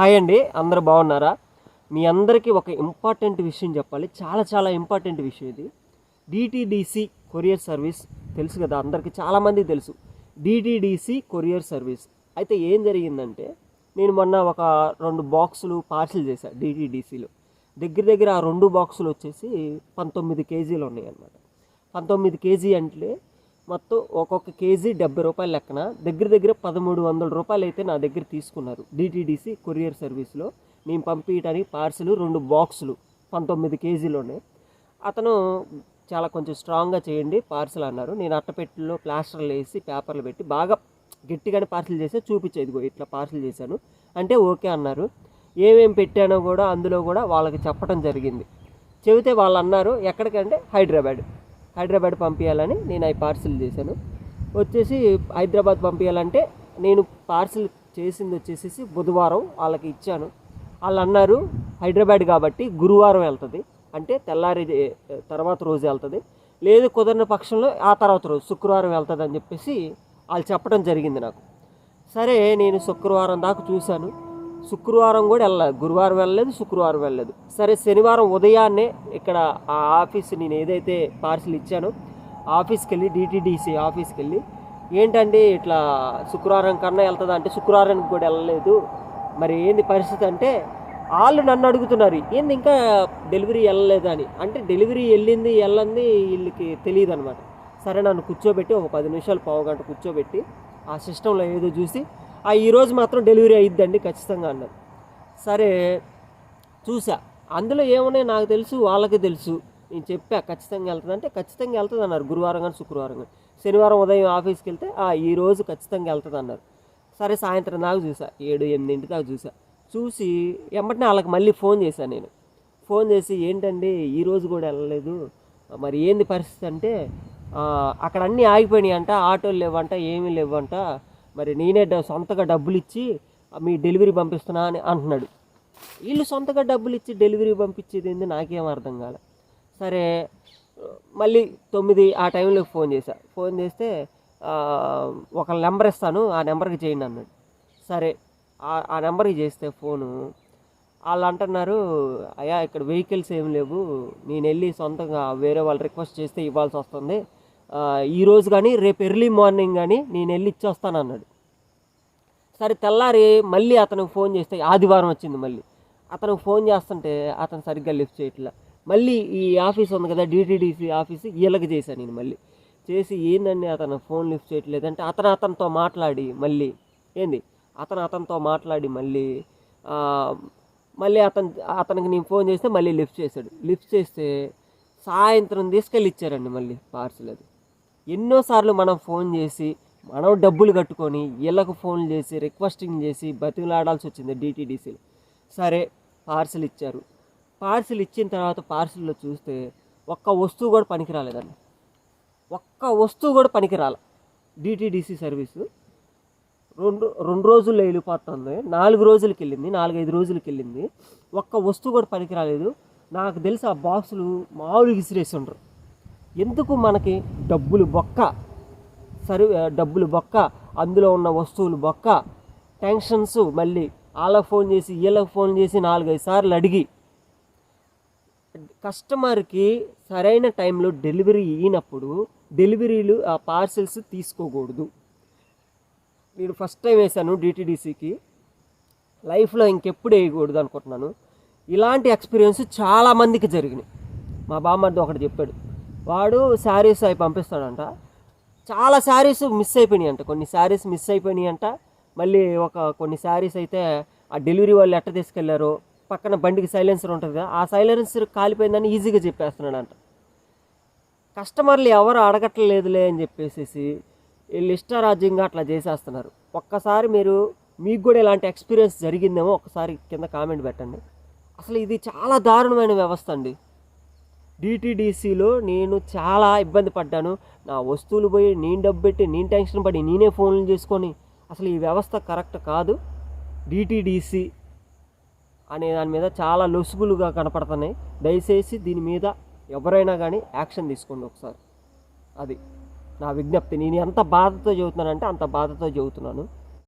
Hi అండి అందరూ బాగున్నారా? మీ అందరికీ ఒక ఇంపార్టెంట్ విషయం చెప్పాలి. చాలా చాలా ఇంపార్టెంట్ విషయం ఇది. డిటిడిసి కొరియర్ సర్వీస్ తెలుసు కదా అందరికీ చాలామంది తెలుసు. DTDC courier service. అయితే ఏం జరిగిందంటే నేను మొన్న ఒక రెండు బాక్సులు పార్సిల్ చేశాను డిటిడిసిలో దగ్గర దగ్గర ఆ రెండు బాక్సులు వచ్చేసి పంతొమ్మిది కేజీలు ఉన్నాయి అన్నమాట పంతొమ్మిది కేజీ అంటే మొత్తం ఒక్కొక్క కేజీ డెబ్బై రూపాయల లెక్కన దగ్గర దగ్గర పదమూడు వందల రూపాయలు అయితే నా దగ్గర తీసుకున్నారు డిటీడీసీ కొరియర్ సర్వీస్లో. నేను పంపించడానికి పార్సిల్ రెండు బాక్సులు పంతొమ్మిది కేజీలు ఉన్నాయి అతను చాలా కొంచెం స్ట్రాంగ్గా చేయండి పార్సిల్ అన్నారు. నేను అట్టపెట్టెలో ప్లాస్టర్లు వేసి పేపర్లు పెట్టి బాగా గట్టిగానే పార్సిల్ చేస్తే చూపించేది ఇట్లా పార్సిల్ చేశాను. అంటే ఓకే అన్నారు. ఏమేమి పెట్టానో కూడా అందులో కూడా వాళ్ళకి చెప్పడం జరిగింది. చెబితే వాళ్ళు అన్నారు ఎక్కడికంటే హైదరాబాద్. హైదరాబాద్ పంపించాలని నేను అవి పార్సిల్ చేశాను. వచ్చేసి హైదరాబాద్ పంపించాలంటే నేను పార్సిల్ చేసింది వచ్చేసి బుధవారం వాళ్ళకి ఇచ్చాను. వాళ్ళు అన్నారు హైదరాబాద్ కాబట్టి గురువారం వెళ్తుంది. అంటే తెల్లారి తర్వాత రోజు వెళ్తుంది. లేదు కుదరిన పక్షంలో ఆ తర్వాత రోజు శుక్రవారం వెళ్తుంది అని చెప్పేసి వాళ్ళు చెప్పడం జరిగింది నాకు. సరే నేను శుక్రవారం దాకా చూశాను. శుక్రవారం కూడా వెళ్ళలేదు గురువారం వెళ్ళలేదు శుక్రవారం వెళ్ళలేదు. సరే శనివారం ఉదయాన్నే ఇక్కడ ఆ ఆఫీస్ నేను ఏదైతే పార్సిల్ ఇచ్చానో ఆఫీస్కి వెళ్ళి డిటీడీసీ ఆఫీస్కి వెళ్ళి ఏంటండి ఇట్లా శుక్రవారం కన్నా వెళ్తుందా అంటే శుక్రవారానికి కూడా వెళ్ళలేదు. మరి ఏంది పరిస్థితి అంటే వాళ్ళు నన్ను అడుగుతున్నారు ఏంది ఇంకా డెలివరీ వెళ్ళలేదని అంటే డెలివరీ వెళ్ళింది వెళ్ళంది వీళ్ళకి తెలియదు అనమాట సరే నన్ను కూర్చోబెట్టి ఒక పది నిమిషాలు పావు గంట కూర్చోబెట్టి ఆ సిస్టంలో ఏదో చూసి ఆ ఈరోజు మాత్రం డెలివరీ అయిద్దండి ఖచ్చితంగా అన్నారు సరే చూసా. అందులో ఏమున్నాయి నాకు తెలుసు వాళ్ళకి తెలుసు. నేను చెప్పా ఖచ్చితంగా వెళ్తుంది అంటే ఖచ్చితంగా వెళ్తుంది అన్నారు. గురువారం కానీ శుక్రవారం కానీ. శనివారం ఉదయం ఆఫీస్కి వెళ్తే ఆ ఈ రోజు ఖచ్చితంగా వెళ్తుంది అన్నారు. సరే సాయంత్రం దాకా చూసా. ఏడు ఎనిమిదింటి దాకా చూసా. చూసి వెంబటనే వాళ్ళకి మళ్ళీ ఫోన్ చేశాను నేను. ఫోన్ చేసి ఏంటండి ఈ రోజు కూడా వెళ్ళలేదు. మరి ఏంది పరిస్థితి? అంటే అక్కడ అన్నీ ఆగిపోయినాయి అంట ఆటోలు లేవంట ఏమీ లేవంట. మరి నేనే సొంతగా డబ్బులు ఇచ్చి మీ డెలివరీ పంపిస్తున్నా అని అంటున్నాడు. వీళ్ళు సొంతగా డబ్బులు ఇచ్చి డెలివరీ పంపించేది ఏంది? నాకేం అర్థం కాల. సరే మళ్ళీ తొమ్మిది ఆ టైంలో ఫోన్ చేశా. ఫోన్ చేస్తే ఒక నెంబర్ ఇస్తాను ఆ నెంబర్కి చేయండి అన్నాడు. సరే ఆ నెంబర్కి చేస్తే ఫోను. వాళ్ళు అంటున్నారు అయ్యా ఇక్కడ వెహికల్స్ ఏం లేవు. నేను వెళ్ళి సొంతంగా వేరే వాళ్ళు రిక్వెస్ట్ చేస్తే ఇవ్వాల్సి వస్తుంది. ఈరోజు కానీ రేపు ఎర్లీ మార్నింగ్ కానీ నేను వెళ్ళి ఇచ్చేస్తాను అన్నాడు సరే తెల్లారి మళ్ళీ అతనికి ఫోన్ చేస్తే ఆదివారం వచ్చింది మళ్ళీ. అతనికి ఫోన్ చేస్తుంటే అతను సరిగ్గా లిఫ్ట్ చేయట్లా. మళ్ళీ ఈ ఆఫీస్ ఉంది కదా డిటీడీసీ ఆఫీస్ వీళ్ళకి చేశాను నేను మళ్ళీ. చేసి ఏందండి అతను ఫోన్ లిఫ్ట్ చేయట్లేదు అంటే అతను అతనితో మాట్లాడి మళ్ళీ ఏంది? అతను అతనితో మాట్లాడి మళ్ళీ మళ్ళీ అతను అతనికి నేను ఫోన్ చేస్తే మళ్ళీ లిఫ్ట్ చేశాడు. లిఫ్ట్ చేస్తే సాయంత్రం తీసుకెళ్ళి ఇచ్చారండి మళ్ళీ పార్సిల్ అది. ఎన్నోసార్లు మనం ఫోన్ చేసి మనం డబ్బులు కట్టుకొని వీళ్ళకు ఫోన్ చేసి రిక్వెస్టింగ్ చేసి బతిలాడాల్సి వచ్చింది డిటీడీసీలో సరే పార్సిల్ ఇచ్చారు. పార్సిల్ ఇచ్చిన తర్వాత పార్సిల్లో చూస్తే ఒక్క వస్తువు కూడా పనికి రాలేదండి. ఒక్క వస్తువు కూడా పనికిరాల డిటీడీసీ సర్వీసు రెండు రెండు రోజుల్లో వెళ్ళిపోతుంది. నాలుగు రోజులకి వెళ్ళింది నాలుగైదు రోజులకి వెళ్ళింది. ఒక్క వస్తువు కూడా పనికి రాలేదు. నాకు తెలిసి ఆ బాక్సులు మామూలుగా విసిరేసి ఉండరు. ఎందుకు మనకి డబ్బులు బొక్క? సరి డబ్బులు బొక్క అందులో ఉన్న వస్తువులు బొక్క టెన్షన్స్ మళ్ళీ వాళ్ళకి ఫోన్ చేసి వీళ్ళకి ఫోన్ చేసి నాలుగైదు సార్లు అడిగి. కస్టమర్కి సరైన టైంలో డెలివరీ అయినప్పుడు డెలివరీలు ఆ పార్సిల్స్ తీసుకోకూడదు. నేను ఫస్ట్ టైం వేసాను డిటీడీసీకి లైఫ్లో ఇంకెప్పుడు వేయకూడదు అనుకుంటున్నాను. ఇలాంటి ఎక్స్పీరియన్స్ చాలా మందికి జరిగినాయి. మా బామ్మర్ది ఒకటి చెప్పాడు వాడు శారీస్ అవి పంపిస్తాడంట. చాలా శారీస్ మిస్ అయిపోయినాయి అంట కొన్ని శారీస్ మిస్ అయిపోయినాయి అంట మళ్ళీ ఒక కొన్ని శారీస్ అయితే ఆ డెలివరీ వాళ్ళు ఎట్ట తీసుకెళ్ళారు పక్కన బండికి సైలెన్సర్ ఉంటుంది కదా ఆ సైలెన్సర్ కాలిపోయిందని ఈజీగా చెప్పేస్తున్నాడు అంట కస్టమర్లు ఎవరు అడగట్లేదులే అని చెప్పేసి వీళ్ళు ఇష్టారాజ్యంగా అట్లా చేసేస్తున్నారు. ఒక్కసారి మీరు మీకు కూడా ఇలాంటి ఎక్స్పీరియన్స్ జరిగిందేమో ఒకసారి కింద కామెంట్ పెట్టండి. అసలు ఇది చాలా దారుణమైన వ్యవస్థ అండి. డిటీడీసీలో నేను చాలా ఇబ్బంది పడ్డాను. నా వస్తువులు పోయి నేను డబ్బు పెట్టి నేను టెన్షన్ పడి నేనే ఫోన్లు చేసుకొని అసలు ఈ వ్యవస్థ కరెక్ట్ కాదు. డిటీడీసీ అనే దాని మీద చాలా లొసుగులుగా కనపడుతున్నాయి. దయచేసి దీని మీద ఎవరైనా కానీ యాక్షన్ తీసుకోండి ఒకసారి. అది నా విజ్ఞప్తి. నేను ఎంత బాధతో చెబుతున్నానంటే అంత బాధతో చెబుతున్నాను.